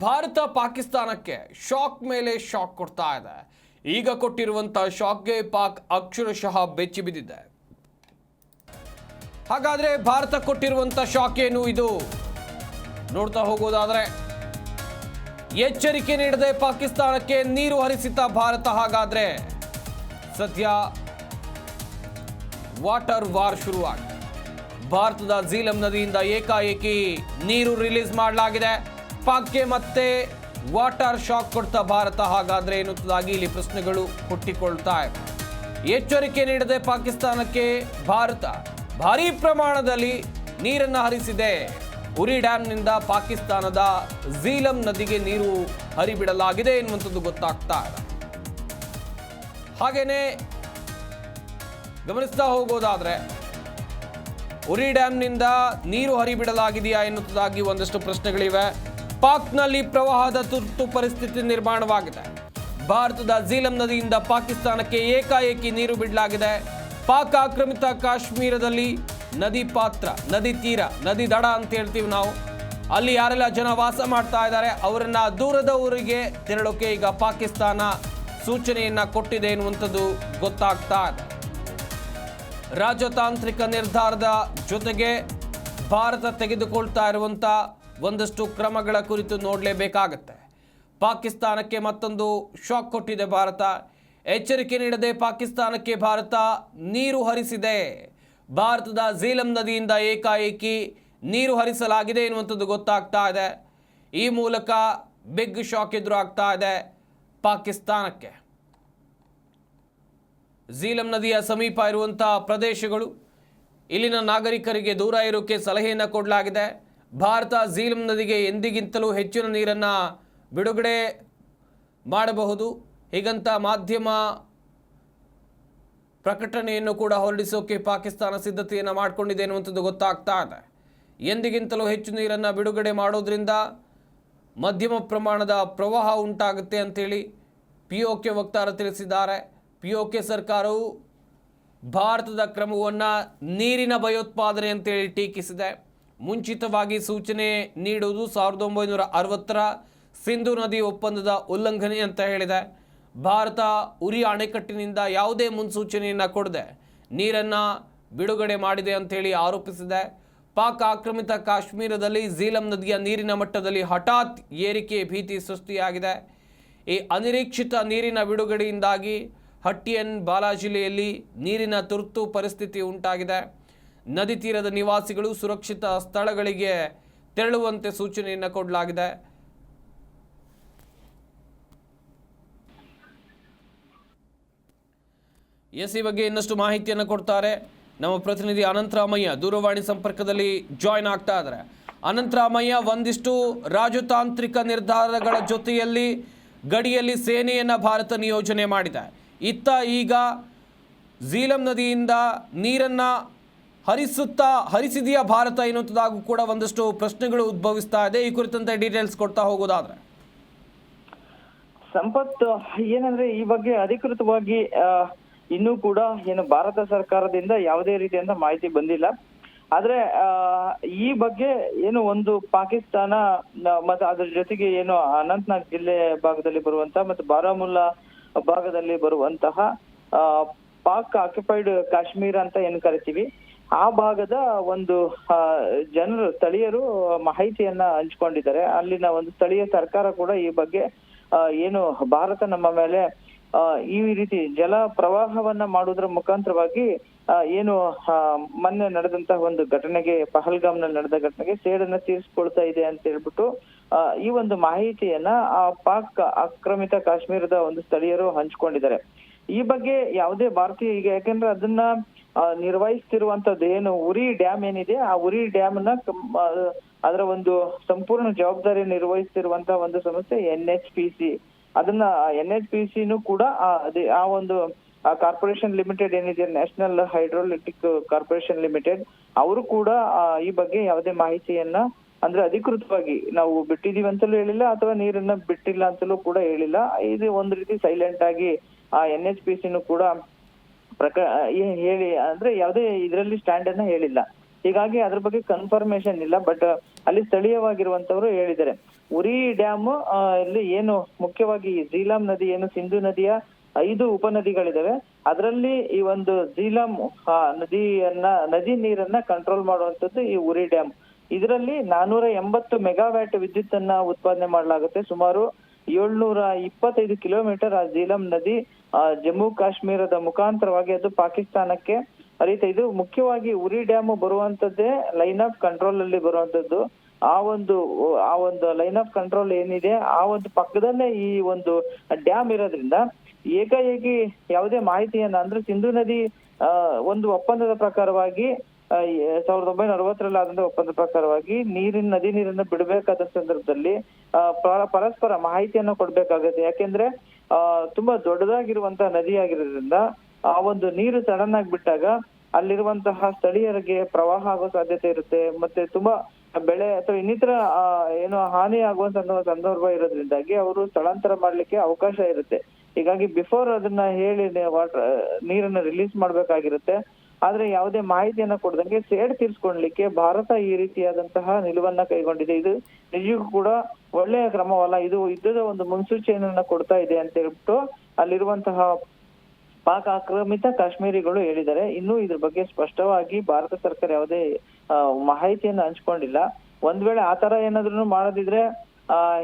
ಭಾರತ ಪಾಕಿಸ್ತಾನಕ್ಕೆ ಶಾಕ್ ಮೇಲೆ ಶಾಕ್ ಕೊಡ್ತಾ ಇದೆ. ಈಗ ಕೊಟ್ಟಿರುವಂತ ಶಾಕ್ಗೆ ಪಾಕ್ ಅಕ್ಷರಶಃ ಬೆಚ್ಚಿ ಬಿದ್ದಿದೆ. ಹಾಗಾದ್ರೆ ಭಾರತ ಕೊಟ್ಟಿರುವಂತ ಶಾಕ್ ಏನು ಇದು? ನೋಡ್ತಾ ಹೋಗೋದಾದ್ರೆ, ಎಚ್ಚರಿಕೆ ನೀಡದೆ ಪಾಕಿಸ್ತಾನಕ್ಕೆ ನೀರು ಹರಿಸಿತ ಭಾರತ ಹಾಗಾದ್ರೆ ಸದ್ಯ ವಾಟರ್ ವಾರ್ ಶುರುವಾಗಿದೆ. ಭಾರತದ ಝೀಲಂ ನದಿಯಿಂದ ಏಕಾಏಕಿ ನೀರು ರಿಲೀಸ್ ಮಾಡಲಾಗಿದೆ. ಪಾಕ್ಗೆ ಮತ್ತೆ ವಾಟರ್ ಶಾಕ್ ಕೊಡ್ತಾ ಭಾರತ. ಹಾಗಾದ್ರೆ ಎನ್ನುವುದಾಗಿ ಇಲ್ಲಿ ಪ್ರಶ್ನೆಗಳು ಹುಟ್ಟಿಕೊಳ್ತಾ ಇವೆ. ಎಚ್ಚರಿಕೆ ನೀಡದೆ ಪಾಕಿಸ್ತಾನಕ್ಕೆ ಭಾರತ ಭಾರೀ ಪ್ರಮಾಣದಲ್ಲಿ ನೀರನ್ನು ಹರಿಸಿದೆ. ಉರಿ ಡ್ಯಾಮ್ನಿಂದ ಪಾಕಿಸ್ತಾನದ ಝೀಲಂ ನದಿಗೆ ನೀರು ಹರಿಬಿಡಲಾಗಿದೆ ಎನ್ನುವಂಥದ್ದು ಗೊತ್ತಾಗ್ತಾ ಇದೆ. ಹಾಗೇನೆ ಗಮನಿಸ್ತಾ ಹೋಗೋದಾದ್ರೆ ಉರಿ ಡ್ಯಾಮ್ನಿಂದ ನೀರು ಹರಿಬಿಡಲಾಗಿದೆಯಾ ಎನ್ನುವುದಾಗಿ ಒಂದಷ್ಟು ಪ್ರಶ್ನೆಗಳಿವೆ. ಪಾಕ್ನಲ್ಲಿ ಪ್ರವಾಹದ ತುರ್ತು ಪರಿಸ್ಥಿತಿ ನಿರ್ಮಾಣವಾಗಿದೆ. ಭಾರತದ ಝೀಲಂ ನದಿಯಿಂದ ಪಾಕಿಸ್ತಾನಕ್ಕೆ ಏಕಾಏಕಿ ನೀರು ಬಿಡಲಾಗಿದೆ. ಪಾಕ್ ಆಕ್ರಮಿತ ಕಾಶ್ಮೀರದಲ್ಲಿ ನದಿ ಪಾತ್ರ, ನದಿ ತೀರ, ನದಿ ದಡ ಅಂತ ಹೇಳ್ತೀವಿ ನಾವು. ಅಲ್ಲಿ ಯಾರೆಲ್ಲ ಜನ ವಾಸ ಮಾಡ್ತಾ ಇದ್ದಾರೆ, ಅವರನ್ನ ದೂರದ ಊರಿಗೆ ತೆರಳೋಕೆ ಈಗ ಪಾಕಿಸ್ತಾನ ಸೂಚನೆಯನ್ನ ಕೊಟ್ಟಿದೆ ಎನ್ನುವಂಥದ್ದು ಗೊತ್ತಾಗ್ತಾ ಇದೆ. ರಾಜತಾಂತ್ರಿಕ ನಿರ್ಧಾರದ ಜೊತೆಗೆ ಭಾರತ ತೆಗೆದುಕೊಳ್ತಾ ಇರುವಂಥ ಒಂದಷ್ಟು ಕ್ರಮಗಳ ಕುರಿತು ನೋಡಲೇಬೇಕಾಗತ್ತೆ. ಪಾಕಿಸ್ತಾನಕ್ಕೆ ಮತ್ತೊಂದು ಶಾಕ್ ಕೊಟ್ಟಿದೆ ಭಾರತ. ಎಚ್ಚರಿಕೆ ನೀಡದೆ ಪಾಕಿಸ್ತಾನಕ್ಕೆ ಭಾರತ ನೀರು ಹರಿಸಿದೆ. ಭಾರತದ ಝೀಲಂ ನದಿಯಿಂದ ಏಕಾಏಕಿ ನೀರು ಹರಿಸಲಾಗಿದೆ ಎನ್ನುವಂಥದ್ದು ಗೊತ್ತಾಗ್ತಾ ಇದೆ. ಈ ಮೂಲಕ ಬಿಗ್ ಶಾಕ್ ಎದುರಾಗ್ತಾ ಇದೆ ಪಾಕಿಸ್ತಾನಕ್ಕೆ. ಝೀಲಂ ನದಿಯ ಸಮೀಪ ಇರುವಂಥ ಪ್ರದೇಶಗಳು ಇಲ್ಲಿನ ನಾಗರಿಕರಿಗೆ ದೂರ ಇರೋಕ್ಕೆ ಸಲಹೆಯನ್ನು ಕೊಡಲಾಗಿದೆ. ಭಾರತ ಝೀಲಂ ನದಿಗೆ ಎಂದಿಗಿಂತಲೂ ಹೆಚ್ಚಿನ ನೀರನ್ನು ಬಿಡುಗಡೆ ಮಾಡಬಹುದು. ಹೀಗಂತ ಮಾಧ್ಯಮ ಪ್ರಕಟಣೆಯನ್ನು ಕೂಡ ಹೊರಡಿಸೋಕೆ ಪಾಕಿಸ್ತಾನ ಸಿದ್ಧತೆಯನ್ನು ಮಾಡಿಕೊಂಡಿದೆ ಎನ್ನುವಂಥದ್ದು ಗೊತ್ತಾಗ್ತಾ ಇದೆ. ಎಂದಿಗಿಂತಲೂ ಹೆಚ್ಚು ನೀರನ್ನು ಬಿಡುಗಡೆ ಮಾಡೋದ್ರಿಂದ ಮಧ್ಯಮ ಪ್ರಮಾಣದ ಪ್ರವಾಹ ಉಂಟಾಗುತ್ತೆ ಅಂಥೇಳಿ ಪಿ ಒ ಕೆ ವಕ್ತಾರ ತಿಳಿಸಿದ್ದಾರೆ. ಪಿ ಒ ಕೆ ಸರ್ಕಾರವು ಭಾರತದ ಕ್ರಮವನ್ನು ನೀರಿನ ಭಯೋತ್ಪಾದನೆ ಅಂತೇಳಿ ಟೀಕಿಸಿದೆ. ಮುಂಚಿತವಾಗಿ ಸೂಚನೆ ನೀಡುವುದು ಸಾವಿರದ ಒಂಬೈನೂರ ಅರವತ್ತರ ಸಿಂಧು ನದಿ ಒಪ್ಪಂದದ ಉಲ್ಲಂಘನೆ ಅಂತ ಹೇಳಿದೆ. ಭಾರತ ಉರಿ ಅಣೆಕಟ್ಟಿನಿಂದ ಯಾವುದೇ ಮುನ್ಸೂಚನೆಯನ್ನು ಕೊಡದೆ ನೀರನ್ನು ಬಿಡುಗಡೆ ಮಾಡಿದೆ ಅಂತೇಳಿ ಆರೋಪಿಸಿದೆ. ಪಾಕ್ ಆಕ್ರಮಿತ ಕಾಶ್ಮೀರದಲ್ಲಿ ಝೀಲಂ ನದಿಯ ನೀರಿನ ಮಟ್ಟದಲ್ಲಿ ಹಠಾತ್ ಏರಿಕೆ ಭೀತಿ ಸೃಷ್ಟಿಯಾಗಿದೆ. ಈ ಅನಿರೀಕ್ಷಿತ ನೀರಿನ ಬಿಡುಗಡೆಯಿಂದಾಗಿ ಹಟ್ಟಿಯನ್ ಬಾಲಾ ಜಿಲ್ಲೆಯಲ್ಲಿ ನೀರಿನ ತುರ್ತು ಪರಿಸ್ಥಿತಿ ಉಂಟಾಗಿದೆ. ನದಿ ತೀರದ ನಿವಾಸಿಗಳು ಸುರಕ್ಷಿತ ಸ್ಥಳಗಳಿಗೆ ತೆರಳುವಂತೆ ಸೂಚನೆಯನ್ನು ಕೊಡಲಾಗಿದೆ. ಎಸ್ ಈ ಬಗ್ಗೆ ಇನ್ನಷ್ಟು ಮಾಹಿತಿಯನ್ನು ಕೊಡ್ತಾರೆ. ನಮ್ಮ ಪ್ರತಿನಿಧಿ ಅನಂತರಾಮಯ್ಯ ದೂರವಾಣಿ ಸಂಪರ್ಕದಲ್ಲಿ ಜಾಯ್ನ್ ಆಗ್ತಾ ಇದ್ದಾರೆ. ಅನಂತರಾಮಯ್ಯ ಒಂದಿಷ್ಟು ರಾಜತಾಂತ್ರಿಕ ನಿರ್ಧಾರಗಳ ಜೊತೆಯಲ್ಲಿ ಗಡಿಯಲ್ಲಿ ಸೇನೆಯನ್ನ ಭಾರತ ನಿಯೋಜನೆ ಮಾಡಿದೆ. ಇತ್ತ ಈಗ ಝೀಲಂ ನದಿಯಿಂದ ನೀರನ್ನ ಹರಿಸುತ್ತಾ ಹರಿಸಿದೆಯಾ ಭಾರತ ಎನ್ನುವಂಥದ್ದಾಗೂ ಕೂಡ ಒಂದಷ್ಟು ಪ್ರಶ್ನೆಗಳು ಉದ್ಭವಿಸ್ತಾ ಇದೆ. ಈ ಕುರಿತಂತೆ ಡೀಟೇಲ್ಸ್ ಕೊಡ್ತಾ ಹೋಗೋದಾದ್ರೆ. ಸಂಪತ್, ಏನಂದ್ರೆ ಈ ಬಗ್ಗೆ ಅಧಿಕೃತವಾಗಿ ಇನ್ನೂ ಕೂಡ ಏನು ಭಾರತ ಸರ್ಕಾರದಿಂದ ಯಾವುದೇ ರೀತಿಯಿಂದ ಮಾಹಿತಿ ಬಂದಿಲ್ಲ. ಆದ್ರೆ ಈ ಬಗ್ಗೆ ಏನು ಒಂದು ಪಾಕಿಸ್ತಾನ ಮತ್ತು ಅದ್ರ ಜೊತೆಗೆ ಏನು ಅನಂತನಾಗ್ ಜಿಲ್ಲೆ ಭಾಗದಲ್ಲಿ ಬರುವಂತಹ ಮತ್ತು ಬಾರಾಮುಲ್ಲಾ ಭಾಗದಲ್ಲಿ ಬರುವಂತಹ ಪಾಕ್ ಆಕ್ಯುಪೈಡ್ ಕಾಶ್ಮೀರ ಅಂತ ಏನ್ ಕರಿತೀವಿ. ಆ ಭಾಗದ ಒಂದು ಜನರು, ಸ್ಥಳೀಯರು ಮಾಹಿತಿಯನ್ನ ಹಂಚ್ಕೊಂಡಿದ್ದಾರೆ. ಅಲ್ಲಿನ ಒಂದು ಸ್ಥಳೀಯ ಸರ್ಕಾರ ಕೂಡ ಈ ಬಗ್ಗೆ ಏನು ಭಾರತ ನಮ್ಮ ಮೇಲೆ ಈ ರೀತಿ ಜಲ ಪ್ರವಾಹವನ್ನ ಮಾಡುವುದರ ಮುಖಾಂತರವಾಗಿ ಏನು ಮೊನ್ನೆ ನಡೆದಂತಹ ಒಂದು ಘಟನೆಗೆ, ಪಹಲ್ಗಾಮ್ನಲ್ಲಿ ನಡೆದ ಘಟನೆಗೆ ಸೇಡನ್ನ ತೀರಿಸಿಕೊಳ್ತಾ ಇದೆ ಅಂತ ಹೇಳ್ಬಿಟ್ಟು ಈ ಒಂದು ಮಾಹಿತಿಯನ್ನ ಆ ಪಾಕ್ ಆಕ್ರಮಿತ ಕಾಶ್ಮೀರದ ಒಂದು ಸ್ಥಳೀಯರು ಹಂಚ್ಕೊಂಡಿದ್ದಾರೆ. ಈ ಬಗ್ಗೆ ಯಾವುದೇ ಭಾರತೀಯ, ಈಗ ಯಾಕೆಂದ್ರೆ ಅದನ್ನ ನಿರ್ವಹಿಸ್ತಿರುವಂತದ್ದು ಏನು ಉರಿ ಡ್ಯಾಮ್ ಏನಿದೆ, ಆ ಉರಿ ಡ್ಯಾಮ್ನ ಅದರ ಒಂದು ಸಂಪೂರ್ಣ ಜವಾಬ್ದಾರಿ ನಿರ್ವಹಿಸ್ತಿರುವಂತಹ ಒಂದು ಸಂಸ್ಥೆ ಎನ್ ಎಚ್ ಪಿ ಸಿ. ಅದನ್ನ ಎನ್ ಎಚ್ ಪಿ ಸಿನೂ ಕೂಡ ಆ ಒಂದು ಕಾರ್ಪೊರೇಷನ್ ಲಿಮಿಟೆಡ್ ಏನಿದೆ, ನ್ಯಾಷನಲ್ ಹೈಡ್ರೋಲಿಟಿಕ್ ಕಾರ್ಪೊರೇಷನ್ ಲಿಮಿಟೆಡ್, ಅವರು ಕೂಡ ಈ ಬಗ್ಗೆ ಯಾವುದೇ ಮಾಹಿತಿಯನ್ನ ಅಂದ್ರೆ ಅಧಿಕೃತವಾಗಿ ನಾವು ಬಿಟ್ಟಿದೀವಿ ಅಂತಲೂ ಹೇಳಿಲ್ಲ, ಅಥವಾ ನೀರನ್ನ ಬಿಟ್ಟಿಲ್ಲ ಅಂತಲೂ ಕೂಡ ಹೇಳಿಲ್ಲ. ಇದು ಒಂದು ರೀತಿ ಸೈಲೆಂಟ್ ಆಗಿ ಆ ಎನ್ ಎಚ್ ಪಿ ಸಿನೂ ಕೂಡ ಪ್ರಕ ಹೇಳಿ, ಅಂದ್ರೆ ಯಾವುದೇ ಇದರಲ್ಲಿ ಸ್ಟ್ಯಾಂಡ್ ಅನ್ನ ಹೇಳಿಲ್ಲ. ಹೀಗಾಗಿ ಅದ್ರ ಬಗ್ಗೆ ಕನ್ಫರ್ಮೇಶನ್ ಇಲ್ಲ ಬಟ್ ಅಲ್ಲಿ ಸ್ಥಳೀಯವಾಗಿರುವಂತವರು ಹೇಳಿದ್ದಾರೆ. ಉರಿ ಡ್ಯಾಮ್ ಅಲ್ಲಿ ಏನು ಮುಖ್ಯವಾಗಿ ಝೀಲಾಂ ನದಿ ಏನು ಸಿಂಧು ನದಿಯ ಐದು ಉಪನದಿಗಳಿದಾವೆ. ಅದರಲ್ಲಿ ಈ ಒಂದು ಝೀಲಾಂ ನದಿಯನ್ನ, ನದಿ ನೀರನ್ನ ಕಂಟ್ರೋಲ್ ಮಾಡುವಂತದ್ದು ಈ ಉರಿ ಡ್ಯಾಮ್ ಇದರಲ್ಲಿ ನಾನೂರ ಎಂಬತ್ತು ಮೆಗಾವ್ಯಾಟ್ ವಿದ್ಯುತ್ ಅನ್ನ ಉತ್ಪಾದನೆ ಮಾಡಲಾಗುತ್ತೆ. ಸುಮಾರು ಏಳ್ನೂರ ಇಪ್ಪತ್ತೈದು ಕಿಲೋಮೀಟರ್ ಆ ಜೀಲಂ ನದಿ ಜಮ್ಮು ಕಾಶ್ಮೀರದ ಮುಖಾಂತರವಾಗಿ ಅದು ಪಾಕಿಸ್ತಾನಕ್ಕೆ ಹರಿತಾ ಇದು ಮುಖ್ಯವಾಗಿ ಉರಿ ಡ್ಯಾಮ್ ಬರುವಂತದ್ದೇ ಲೈನ್ ಆಫ್ ಕಂಟ್ರೋಲ್ ಅಲ್ಲಿ ಬರುವಂತದ್ದು. ಆ ಒಂದು ಆ ಒಂದು ಲೈನ್ ಆಫ್ ಕಂಟ್ರೋಲ್ ಏನಿದೆ, ಆ ಒಂದು ಪಕ್ಕದಲ್ಲೇ ಈ ಒಂದು ಡ್ಯಾಮ್ ಇರೋದ್ರಿಂದ ಏಕಾಏಕಿ ಯಾವುದೇ ಮಾಹಿತಿಯನ್ನ ಅಂದ್ರೆ ಸಿಂಧು ನದಿ ಒಂದು ಒಪ್ಪಂದದ ಪ್ರಕಾರವಾಗಿ ಸಾವಿರದ ಒಂಬೈನೂರ ಅರವತ್ತರಲ್ಲಿ ಆದಂತ ಒಪ್ಪಂದ ಪ್ರಕಾರವಾಗಿ ನೀರಿನ, ನದಿ ನೀರನ್ನು ಬಿಡಬೇಕಾದ ಸಂದರ್ಭದಲ್ಲಿ ಪರಸ್ಪರ ಮಾಹಿತಿಯನ್ನು ಕೊಡ್ಬೇಕಾಗುತ್ತೆ. ಯಾಕೆಂದ್ರೆ, ಆ, ತುಂಬಾ ದೊಡ್ಡದಾಗಿರುವಂತಹ ನದಿ ಆಗಿರೋದ್ರಿಂದ ಆ ಒಂದು ನೀರು ಸಡನ್ ಆಗಿ ಬಿಟ್ಟಾಗ ಅಲ್ಲಿರುವಂತಹ ಸ್ಥಳೀಯರಿಗೆ ಪ್ರವಾಹ ಆಗೋ ಸಾಧ್ಯತೆ ಇರುತ್ತೆ. ಮತ್ತೆ ತುಂಬಾ ಬೆಳೆ ಅಥವಾ ಇನ್ನಿತರ ಏನು ಹಾನಿ ಆಗುವಂತ ಸಂದರ್ಭ ಇರೋದ್ರಿಂದಾಗಿ ಅವರು ಸ್ಥಳಾಂತರ ಮಾಡ್ಲಿಕ್ಕೆ ಅವಕಾಶ ಇರುತ್ತೆ. ಹೀಗಾಗಿ ಬಿಫೋರ್ ಅದನ್ನ ಹೇಳಿ ವಾಟರ್ ನೀರನ್ನ ರಿಲೀಸ್ ಮಾಡ್ಬೇಕಾಗಿರುತ್ತೆ. ಆದ್ರೆ ಯಾವುದೇ ಮಾಹಿತಿಯನ್ನ ಕೊಡದಂಗೆ ಸೇಡ್ ತೀರ್ಸ್ಕೊಳ್ಲಿಕ್ಕೆ ಭಾರತ ಈ ರೀತಿಯಾದಂತಹ ನಿಲುವನ್ನ ಕೈಗೊಂಡಿದೆ. ಇದು ನಿಜಕ್ಕೂ ಕೂಡ ಒಳ್ಳೆಯ ಕ್ರಮವಲ್ಲ. ಇದು ಯುದ್ಧದ ಒಂದು ಮುನ್ಸೂಚನೆಯನ್ನ ಕೊಡ್ತಾ ಇದೆ ಅಂತ ಹೇಳ್ಬಿಟ್ಟು ಅಲ್ಲಿರುವಂತಹ ಪಾಕ್ ಆಕ್ರಮಿತ ಕಾಶ್ಮೀರಿಗಳು ಹೇಳಿದ್ದಾರೆ. ಇನ್ನೂ ಇದ್ರ ಬಗ್ಗೆ ಸ್ಪಷ್ಟವಾಗಿ ಭಾರತ ಸರ್ಕಾರ ಯಾವುದೇ ಮಾಹಿತಿಯನ್ನು ಹಂಚ್ಕೊಂಡಿಲ್ಲ. ಒಂದ್ ವೇಳೆ ಆತರ ಏನಾದ್ರು ಮಾಡದಿದ್ರೆ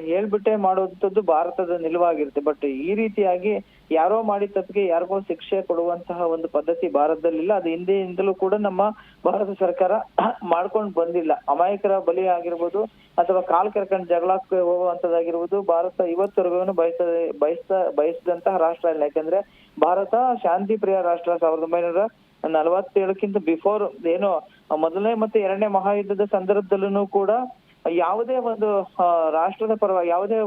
ಹೇಳ್ಬಿಟ್ಟೆ ಮಾಡುವಂತದ್ದು ಭಾರತದ ನಿಲುವಾಗಿರುತ್ತೆ. ಬಟ್ ಈ ರೀತಿಯಾಗಿ ಯಾರೋ ಮಾಡಿದ ತಪ್ಪಿಗೆ ಯಾರಿಗೋ ಶಿಕ್ಷೆ ಕೊಡುವಂತಹ ಒಂದು ಪದ್ಧತಿ ಭಾರತದಲ್ಲಿಲ್ಲ. ಅದು ಹಿಂದೆಯಿಂದಲೂ ಕೂಡ ನಮ್ಮ ಭಾರತ ಸರ್ಕಾರ ಮಾಡ್ಕೊಂಡು ಬಂದಿಲ್ಲ. ಅಮಾಯಕರ ಬಲಿ ಆಗಿರ್ಬೋದು ಅಥವಾ ಕಾಲ್ ಕರ್ಕೊಂಡು ಜಗಳಕ್ಕೆ ಹೋಗುವಂತದ್ದಾಗಿರ್ಬೋದು ಭಾರತ ಇವತ್ತರೆಗೂ ಬಯಸ ಬಯಸ್ತಾ, ಬಯಸಿದಂತಹ ರಾಷ್ಟ್ರ ಇಲ್ಲ. ಯಾಕಂದ್ರೆ ಭಾರತ ಶಾಂತಿ ಪ್ರಿಯ ರಾಷ್ಟ್ರ. ಸಾವಿರದ ಒಂಬೈನೂರ ನಲವತ್ತೇಳಕ್ಕಿಂತ ಬಿಫೋರ್ ಏನು, ಮೊದಲನೇ ಮತ್ತೆ ಎರಡನೇ ಮಹಾಯುದ್ಧದ ಸಂದರ್ಭದಲ್ಲೂ ಕೂಡ ಯಾವುದೇ ಒಂದು ರಾಷ್ಟ್ರದ ಪರವಾಗಿ ಯಾವುದೇ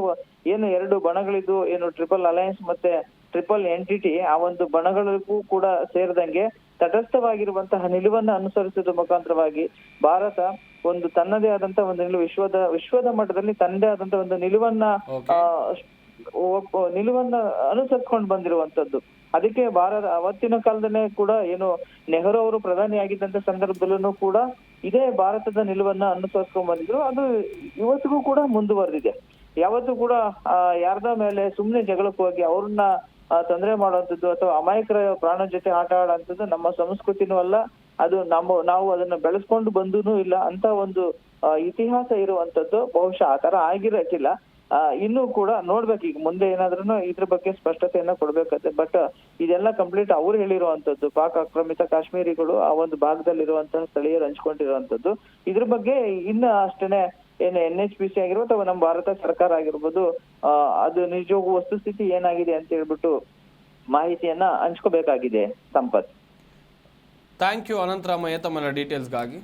ಏನು ಎರಡು ಬಣಗಳಿದ್ದು ಏನು ಟ್ರಿಪಲ್ ಅಲಯನ್ಸ್ ಮತ್ತೆ ಟ್ರಿಪಲ್ ಎಂಟಿಟಿ ಆ ಒಂದು ಬಣಗಳಿಗೂ ಕೂಡ ಸೇರಿದಂಗೆ ತಟಸ್ಥವಾಗಿರುವಂತಹ ನಿಲುವನ್ನ ಅನುಸರಿಸಿದ ಮುಖಾಂತರವಾಗಿ ಭಾರತ ಒಂದು ತನ್ನದೇ ಆದಂತಹ ಒಂದು ನಿಲುವು ವಿಶ್ವದ ವಿಶ್ವದ ಮಟ್ಟದಲ್ಲಿ ತನ್ನದೇ ಆದಂತಹ ಒಂದು ನಿಲುವನ್ನ ನಿಲುವನ್ನ ಅನುಸರಿಸ್ಕೊಂಡು ಬಂದಿರುವಂತದ್ದು ಅದಕ್ಕೆ ಭಾರತ ಅವತ್ತಿನ ಕಾಲದಲ್ಲೇ ಕೂಡ ಏನು ನೆಹರು ಅವರು ಪ್ರಧಾನಿಯಾಗಿದ್ದಂತ ಸಂದರ್ಭದಲ್ಲೂ ಕೂಡ ಇದೇ ಭಾರತದ ನಿಲುವನ್ನ ಅನುಸರಿಸ್ಕೊಂಡ್ ಬಂದಿದ್ರು. ಅದು ಇವತ್ತಿಗೂ ಕೂಡ ಮುಂದುವರೆದಿದೆ. ಯಾವತ್ತೂ ಕೂಡ ಯಾರ್ದ ಮೇಲೆ ಸುಮ್ಮನೆ ಜಗಳಕ್ಕೆ ಹೋಗಿ ಅವ್ರನ್ನ ತೊಂದರೆ ಮಾಡುವಂಥದ್ದು ಅಥವಾ ಅಮಾಯಕರ ಪ್ರಾಣ ಜೊತೆ ಆಟ ಆಡುವಂಥದ್ದು ನಮ್ಮ ಸಂಸ್ಕೃತಿನೂ ಅಲ್ಲ. ಅದು ನಮ್ಮ, ನಾವು ಅದನ್ನ ಬೆಳೆಸ್ಕೊಂಡು ಬಂದೂನು ಇಲ್ಲ ಅಂತ ಒಂದು ಇತಿಹಾಸ ಇರುವಂತದ್ದು ಬಹುಶಃ ಆ ತರ ಆಗಿರಕ್ಕಿಲ್ಲ ಇನ್ನೂ ಕೂಡ ನೋಡ್ಬೇಕು. ಈಗ ಮುಂದೆ ಏನಾದ್ರೂ ಇದ್ರ ಬಗ್ಗೆ ಸ್ಪಷ್ಟತೆಯನ್ನ ಕೊಡ್ಬೇಕಂತೆ ಬಟ್ ಇದೆಲ್ಲ ಕಂಪ್ಲೀಟ್ ಅವ್ರು ಹೇಳಿರುವಂತದ್ದು ಪಾಕ್ ಆಕ್ರಮಿತ ಕಾಶ್ಮೀರಿಗಳು ಆ ಒಂದು ಭಾಗದಲ್ಲಿರುವಂತಹ ಸ್ಥಳೀಯರು ಹಂಚ್ಕೊಂಡಿರುವಂತದ್ದು ಇದ್ರ ಬಗ್ಗೆ ಇನ್ನ ಅಷ್ಟೇನೆ ಏನ್ ಎನ್ ಎಚ್ ಪಿ ಸಿ ಆಗಿರ್ಬೋದು ಅಥವಾ ನಮ್ಮ ಭಾರತ ಸರ್ಕಾರ ಆಗಿರ್ಬೋದು ಆ, ಅದು ನಿಜವಾಗೂ ವಸ್ತುಸ್ಥಿತಿ ಏನಾಗಿದೆ ಅಂತ ಹೇಳ್ಬಿಟ್ಟು ಮಾಹಿತಿಯನ್ನ ಹಂಚ್ಕೋಬೇಕಾಗಿದೆ ಸಂಪತ್. ಥ್ಯಾಂಕ್ ಯು ಅನಂತರಾಮಯ್ಯ ತಮ್ಮ ಡೀಟೇಲ್ಸ್ಗಾಗಿ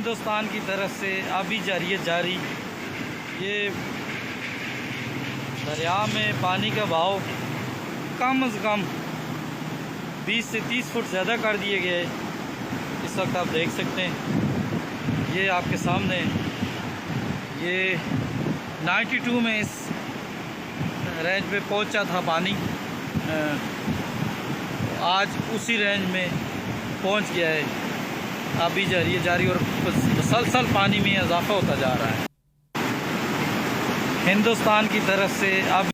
हिंदुस्तान की तरफ़ से अभी जारी है, जारी। ये दरिया में पानी का बहाव कम से कम 20 से 30 फुट ज़्यादा कर दिए गए इस वक्त आप देख सकते हैं, ये आपके सामने ये 92 में इस रेंज पे पहुँचा था पानी। आज उसी रेंज में पहुँच गया है। अभी जारी है जारी और मुसलसल पानी में इजाफा होता जा रहा है। हिंदुस्तान की तरफ़ से अब